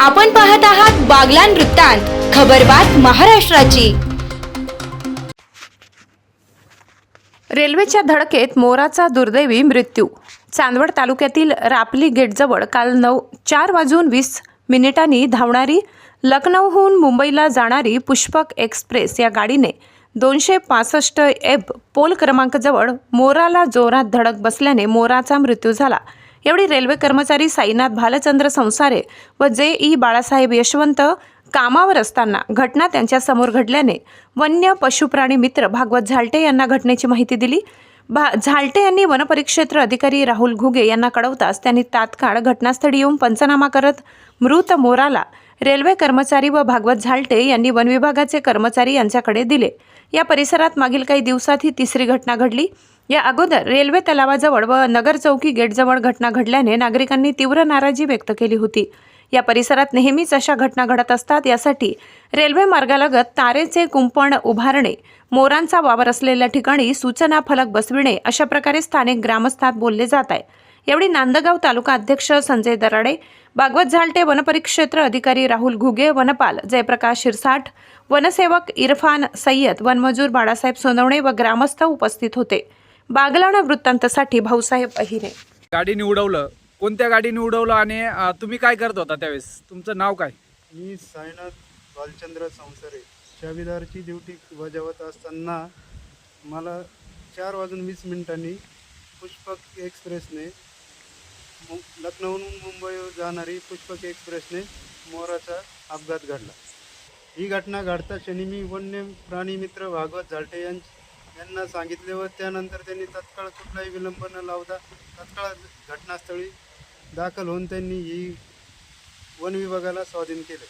आपण पाहत आहात बागलान वृत्तांत खबरबात महाराष्ट्राची. रेल्वेच्या धडकेत मोराचा दुर्दैवी मृत्यू. चांदवड तालुक्यातील रापली गेटजवळ काल नऊ चार वाजून वीस मिनिटांनी धावणारी लखनौहून मुंबईला जाणारी पुष्पक एक्सप्रेस या गाडीने दोनशे पासष्ट एब पोल क्रमांकजवळ मोराला जोरात धडक बसल्याने मोराचा मृत्यू झाला. एवढी रेल्वे कर्मचारी साईनाथ भालचंद्र संसारे व जे ई बाळासाहेब यशवंत कामावर असताना घटना त्यांच्यासमोर घडल्याने वन्य पशुप्राणी मित्र भागवत झालटे यांना घटनेची माहिती दिली. भा झालटे यांनी वनपरिक्षेत्र अधिकारी राहुल घुगे यांना कळवताच त्यांनी तात्काळ घटनास्थळी येऊन पंचनामा करत मृत मोराला रेल्वे कर्मचारी व भागवत झालटे यांनी वनविभागाचे कर्मचारी यांच्याकडे दिले. या परिसरात मागील काही दिवसात ही तिसरी घटना घडली. या अगोदर रेल्वे तलावाजवळ व नगर चौकी गेटजवळ घटना घडल्याने नागरिकांनी तीव्र नाराजी व्यक्त केली होती. या परिसरात नेहमीच अशा घटना घडत असतात यासाठी रेल्वे मार्गालगत तारेचे कुंपण उभारणे मोरांचा वावर असलेल्या ठिकाणी सूचना फलक बसविणे अशा प्रकारे स्थानिक ग्रामस्थात बोलले जात आहे. यावेळी नांदगाव तालुका अध्यक्ष संजय दराडे भागवत झालटे वनपरिक्षेत्र अधिकारी राहुल घुगे वनपाल जयप्रकाश शिरसाठ वनसेवक इरफान सय्यद वनमजूर बाळासाहेब सोनवणे व ग्रामस्थ उपस्थित होते. बागलाणा वृत्तांतसाठी भाऊसाहेब अहिरे. गाडीने उडवलं कोणत्या गाडीने उडवलं आणि अं, तुम्ही काय करत होता त्यावेळेस? तुमचं नाव काय? मी साईनाथ बालचंद्र संसारे. चावीदारची ड्युटी बजावत असताना मला चार वाजून वीस मिनिटांनी पुष्पक एक्सप्रेसने मु लखनौहून मुंबईवर जाणारी पुष्पक एक्सप्रेसने मोराचा अपघात घडला. ही घटना घडता क्षणी मी वन्य प्राणी मित्र भागवत झालटे यां यांना सांगितले व त्यानंतर त्यांनी तत्काळ कुठलाही विलंब न लावता तत्काळ घटनास्थळी दाखल होऊन त्यांनी ही वन विभागाला स्वाधीन केले.